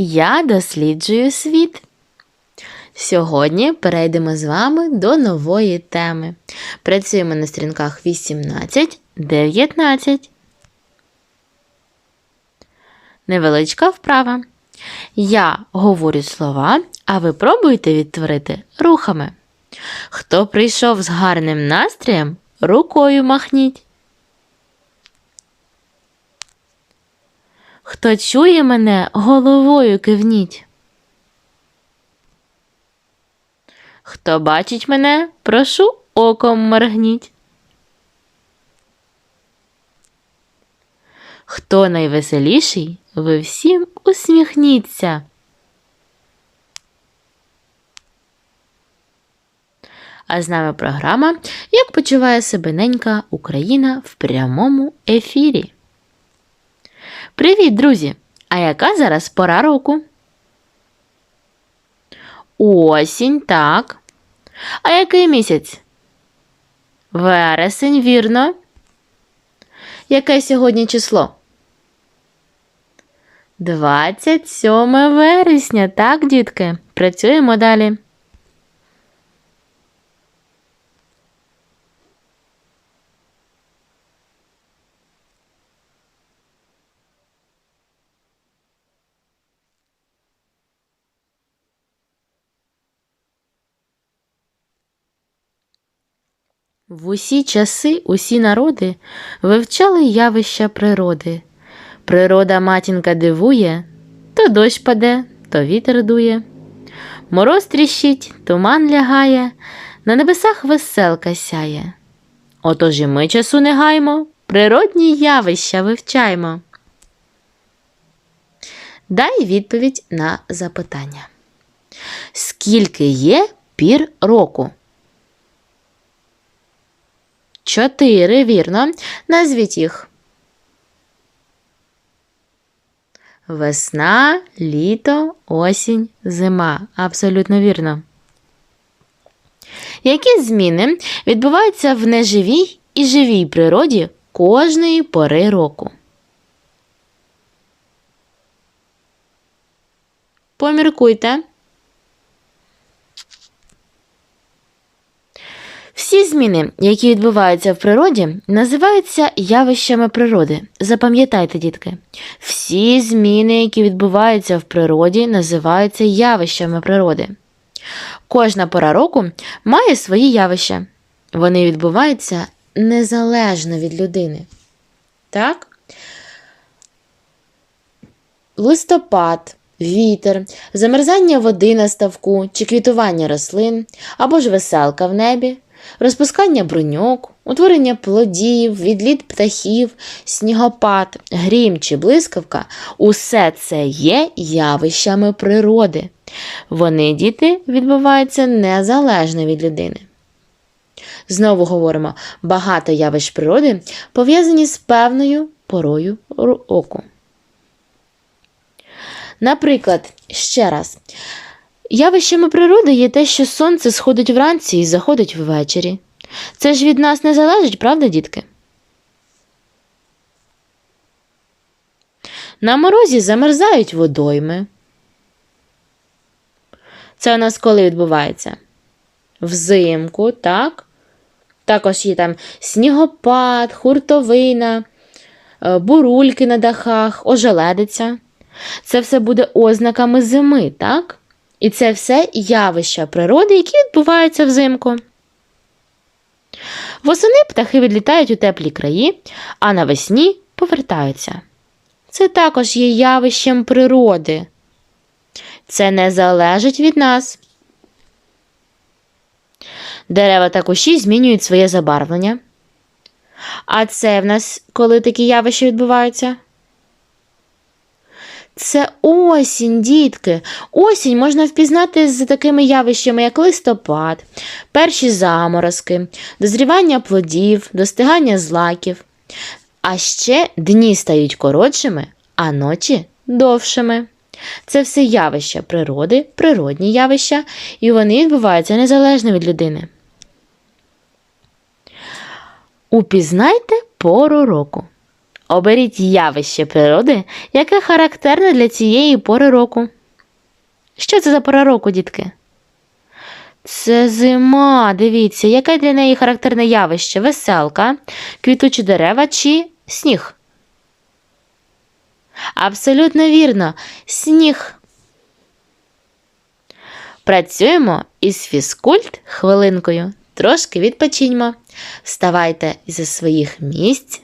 Я досліджую світ. Сьогодні перейдемо з вами до нової теми. Працюємо на сторінках 18, 19. Невеличка вправа. Я говорю слова, а ви пробуєте відтворити рухами. Хто прийшов з гарним настроєм, рукою махніть. Хто чує мене, головою кивніть. Хто бачить мене, прошу оком моргніть. Хто найвеселіший, ви всім усміхніться. А з нами програма Як почуває себе ненька Україна в прямому ефірі. Привіт, друзі! А яка зараз пора року? Осінь, так. А який місяць? Вересень, вірно. Яке сьогодні число? 27 вересня, так, дітки? Працюємо далі. В усі часи усі народи вивчали явища природи. Природа матінка дивує, то дощ паде, то вітер дує. Мороз тріщить, туман лягає, на небесах веселка сяє. Отож і ми часу не гаймо, природні явища вивчаймо. Дай відповідь на запитання. Скільки є пір року? Чотири, вірно. Назвіть їх. Весна, літо, осінь, зима. Абсолютно вірно. Які зміни відбуваються в неживій і живій природі кожної пори року? Поміркуйте. Всі зміни, які відбуваються в природі, називаються явищами природи. Запам'ятайте, дітки, всі зміни, які відбуваються в природі, називаються явищами природи. Кожна пора року має свої явища. Вони відбуваються незалежно від людини. Так? Листопад, вітер, замерзання води на ставку чи квітування рослин, або ж веселка в небі розпускання бруньок, утворення плодів, відліт птахів, снігопад, грім чи блискавка усе це є явищами природи. Вони, діти, відбуваються незалежно від людини. Знову говоримо, багато явищ природи пов'язані з певною порою оку. Наприклад, ще раз, Явищами природи є те, що сонце сходить вранці і заходить ввечері. Це ж від нас не залежить, правда, дітки? На морозі замерзають водойми. Це у нас коли відбувається? Взимку, так? Також є там снігопад, хуртовина, е, бурульки на дахах, ожеледиця. Це все буде ознаками зими, так? І це все явища природи, які відбуваються взимку. Восени птахи відлітають у теплі краї, а навесні повертаються. Це також є явищем природи. Це не залежить від нас. Дерева та кущі змінюють своє забарвлення. А це в нас коли такі явища відбуваються? Це осінь, дітки. Осінь можна впізнати з такими явищами, як листопад, перші заморозки, дозрівання плодів, достигання злаків. А ще дні стають коротшими, а ночі довшими. Це все явища природи, природні явища, і вони відбуваються незалежно від людини. Упізнайте пору року. Оберіть явище природи, яке характерне для цієї пори року. Що це за пора року, дітки? Це зима. Дивіться, яке для неї характерне явище? Веселка, квітучі дерева чи сніг? Абсолютно вірно, сніг. Працюємо із фізкульт хвилинкою. Трошки відпочиньмо. Вставайте зі своїх місць.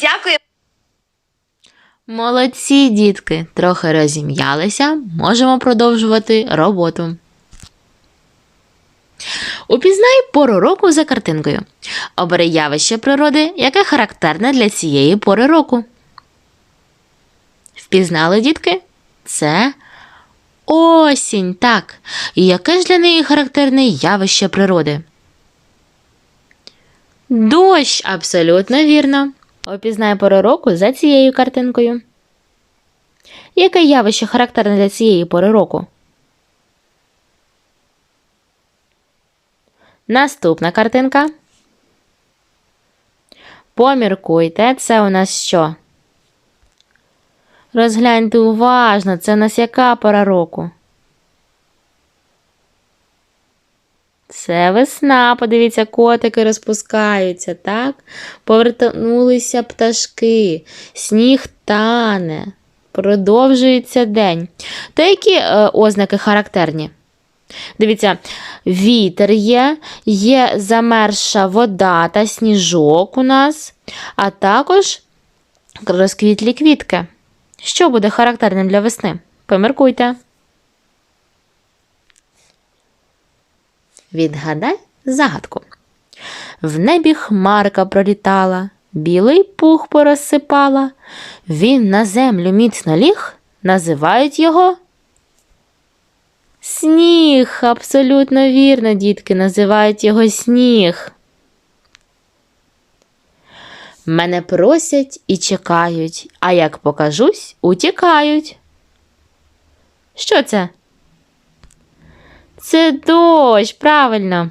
Дякую. Молодці, дітки, трохи розім'ялися, можемо продовжувати роботу. Упізнай пору року за картинкою. Обери явище природи, яке характерне для цієї пори року. Впізнали, дітки? Це осінь, так. І яке ж для неї характерне явище природи? Дощ, абсолютно вірно. Опізнай пору року за цією картинкою. Яке явище характерне для цієї пори року? Наступна картинка. Поміркуйте, це у нас що? Розгляньте уважно, це у нас яка пора року? Це весна, подивіться, котики розпускаються, так? Повернулися пташки, сніг тане, продовжується день. Та які е, ознаки характерні? Дивіться, вітер є, є замерша вода та сніжок у нас, а також розквітлі квітки. Що буде характерним для весни? Поміркуйте. Відгадай загадку. В небі хмарка пролітала, білий пух порозсипала, він на землю міцно ліг, називають його. Сніг, абсолютно вірно, дітки, називають його сніг. Мене просять і чекають, а як покажусь, утікають. Що це? Це дощ, правильно.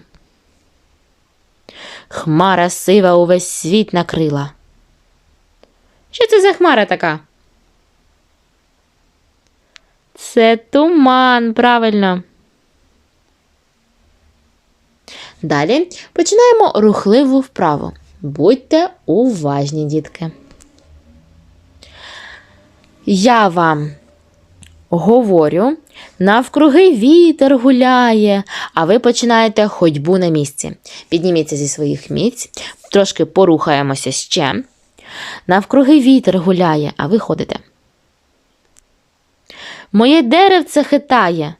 Хмара сива увесь світ накрила. Що це за хмара така? Це туман, правильно. Далі починаємо рухливу вправу. Будьте уважні, дітки. Я вам говорю, навкруги вітер гуляє, а ви починаєте ходьбу на місці. Підніміться зі своїх місць, трошки порухаємося ще. Навкруги вітер гуляє, а ви ходите. Моє деревце хитає.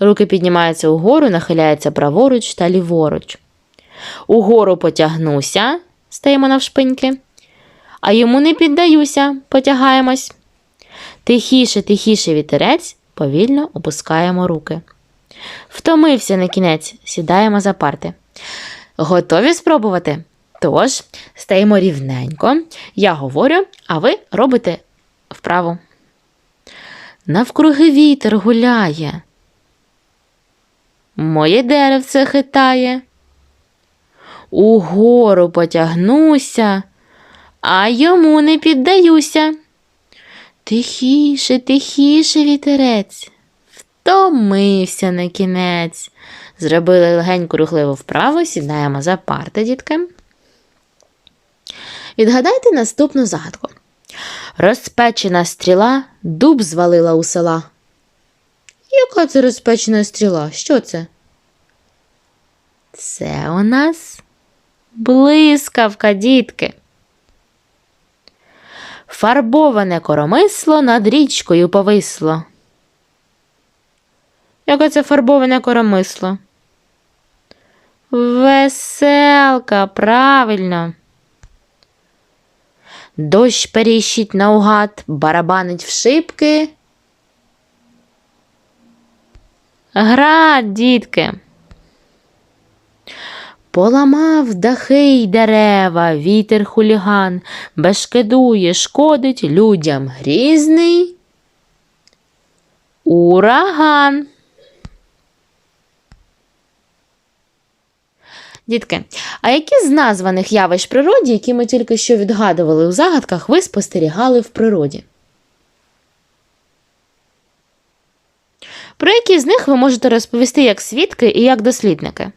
Руки піднімаються угору, нахиляються праворуч та ліворуч. Угору потягнуся, стаємо навшпиньки, а йому не піддаюся, потягаємось. Тихіше, тихіше вітерець, повільно опускаємо руки. Втомився на кінець, сідаємо за парти. Готові спробувати? Тож, стаємо рівненько. Я говорю, а ви робите вправо. Навкруги вітер гуляє. Моє деревце хитає. Угору потягнуся, а йому не піддаюся. Тихіше, тихіше вітерець. Втомився на кінець. Зробили легеньку рухливу вправу, сідаємо за парти, дітки. Відгадайте наступну загадку. Розпечена стріла дуб звалила у села. Яка це розпечена стріла? Що це? Це у нас блискавка, дітки. Фарбоване коромисло над річкою повисло. Яке це фарбоване коромисло? Веселка, правильно. Дощ періщить наугад, барабанить в шибки. Град, дітки. Поламав дахи й дерева, вітер хуліган, бешкедує, шкодить людям грізний. Ураган. Дітки, а які з названих явищ природі, які ми тільки що відгадували у загадках, ви спостерігали в природі? Про які з них ви можете розповісти як свідки і як дослідники?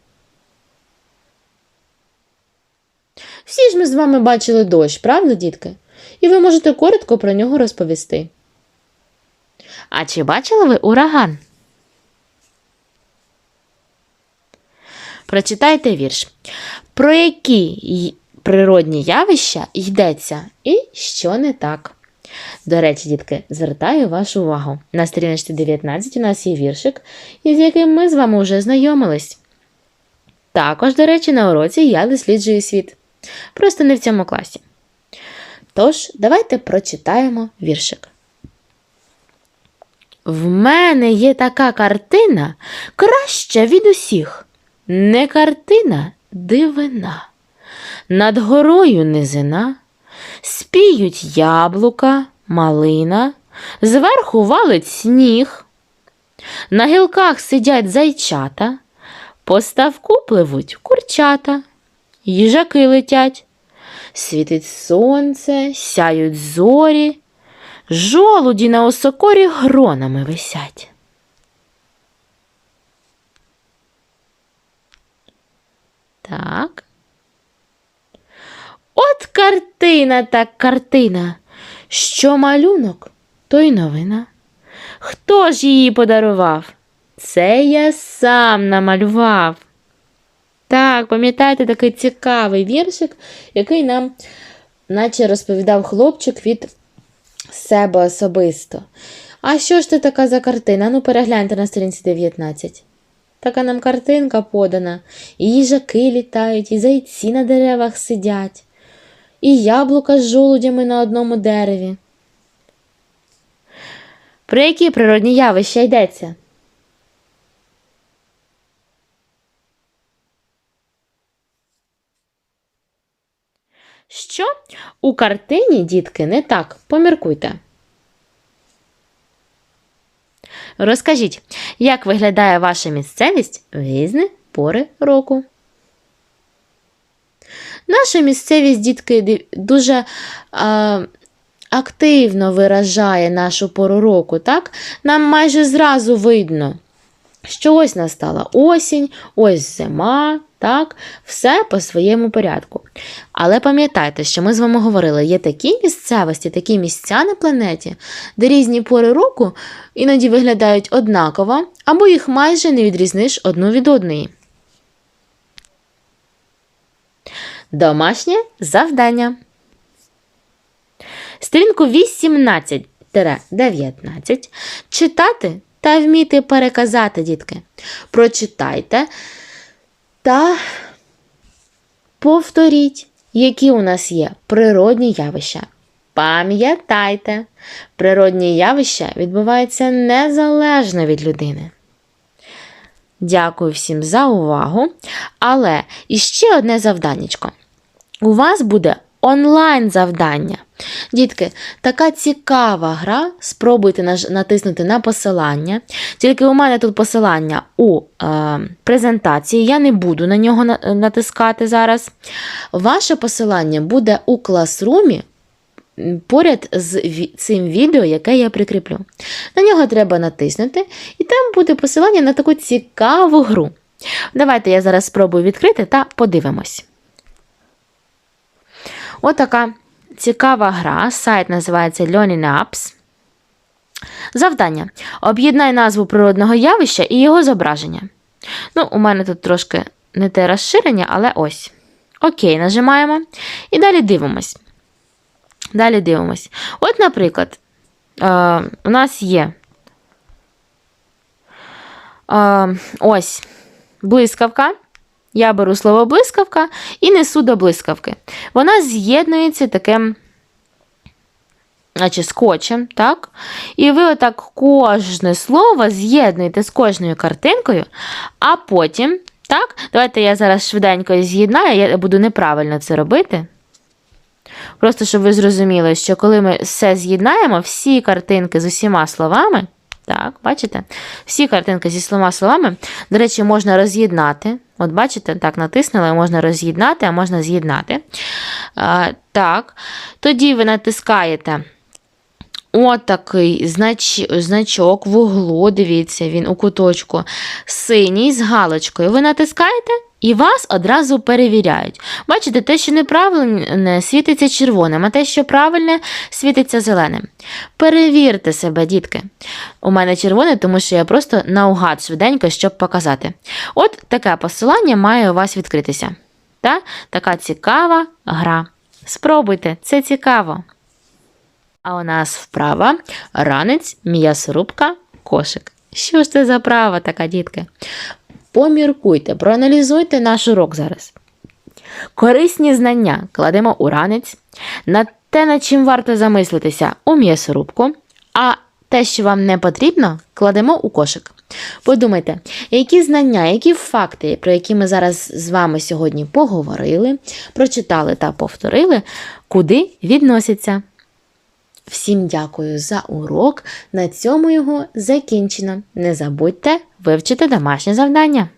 Всі ми з вами бачили дощ, правда, дітки? І ви можете коротко про нього розповісти. А чи бачили ви ураган? Прочитайте вірш. Про які природні явища йдеться і що не так. До речі, дітки, звертаю вашу увагу. На сторіночці 19 у нас є віршик, із яким ми з вами вже знайомились. Також, до речі, на уроці я досліджую світ. Просто не в цьому класі. Тож, давайте прочитаємо віршик. В мене є така картина краща від усіх. Не картина, дивина. Над горою низина, спіють яблука, малина, зверху валить сніг. На гілках сидять зайчата, по ставку пливуть курчата, їжаки летять. Світить сонце, сяють зорі, жолуді на осокорі гронами висять. Так. От картина так картина. Що малюнок, то й новина. Хто ж її подарував? Це я сам намалював. Так, пам'ятаєте такий цікавий віршик, який нам, наче розповідав хлопчик від себе особисто. А що ж це така за картина? Ну, перегляньте на сторінці 19. така нам картинка подана. І їжаки літають, і зайці на деревах сидять, і яблука з жолудями на одному дереві. Про які природні явища йдеться? Що у картині, дітки, не так? Поміркуйте. Розкажіть, як виглядає ваша місцевість в різні пори року? Наша місцевість, дітки, дуже а, активно виражає нашу пору року, так? Нам майже зразу видно, що ось настала осінь, ось зима, так? Все по своєму порядку. Але пам'ятайте, що ми з вами говорили, є такі місцевості, такі місця на планеті, де різні пори року іноді виглядають однаково, або їх майже не відрізниш одну від одної. Домашнє завдання. Сторінку 18-19 читати та вміти переказати, дітки. Прочитайте та повторіть, які у нас є природні явища. Пам'ятайте, природні явища відбуваються незалежно від людини. Дякую всім за увагу. Але іще одне завданнячко. У вас буде онлайн завдання. Дітки, така цікава гра. Спробуйте натиснути на посилання. Тільки у мене тут посилання у е, презентації. Я не буду на нього натискати зараз. Ваше посилання буде у класрумі поряд з цим відео, яке я прикріплю. На нього треба натиснути, і там буде посилання на таку цікаву гру. Давайте я зараз спробую відкрити та подивимось. Отака цікава гра. Сайт називається Learning Apps. Завдання. Об'єднай назву природного явища і його зображення. Ну, у мене тут трошки не те розширення, але ось. Окей, нажимаємо. І далі дивимось. Далі дивимось. От, наприклад, е, у нас є е, ось блискавка. Я беру слово блискавка і несу до блискавки. Вона з'єднується таким, наче скотчем, так? І ви отак кожне слово з'єднуєте з кожною картинкою, а потім, так, давайте я зараз швиденько з'єднаю, я буду неправильно це робити. Просто щоб ви зрозуміли, що коли ми все з'єднаємо, всі картинки з усіма словами, так, бачите? Всі картинки зі слома словами, до речі, можна роз'єднати. От бачите, так натиснули, можна роз'єднати, а можна з'єднати. Так, тоді ви натискаєте отакий знач, значок в углу, дивіться, він у куточку синій з галочкою. Ви натискаєте і вас одразу перевіряють. Бачите, те, що неправильне, світиться червоним, а те, що правильне, світиться зеленим. Перевірте себе, дітки. У мене червоне, тому що я просто наугад швиденько, щоб показати. От таке посилання має у вас відкритися. Та? Така цікава гра. Спробуйте, це цікаво. А у нас вправа ранець, м'ясорубка, кошик. Що ж це за права така, дітки? Поміркуйте, проаналізуйте наш урок зараз. Корисні знання кладемо у ранець, на те, над чим варто замислитися, у м'ясорубку, а те, що вам не потрібно, кладемо у кошик. Подумайте, які знання, які факти, про які ми зараз з вами сьогодні поговорили, прочитали та повторили, куди відносяться. Всім дякую за урок. На цьому його закінчено. Не забудьте вивчити домашнє завдання.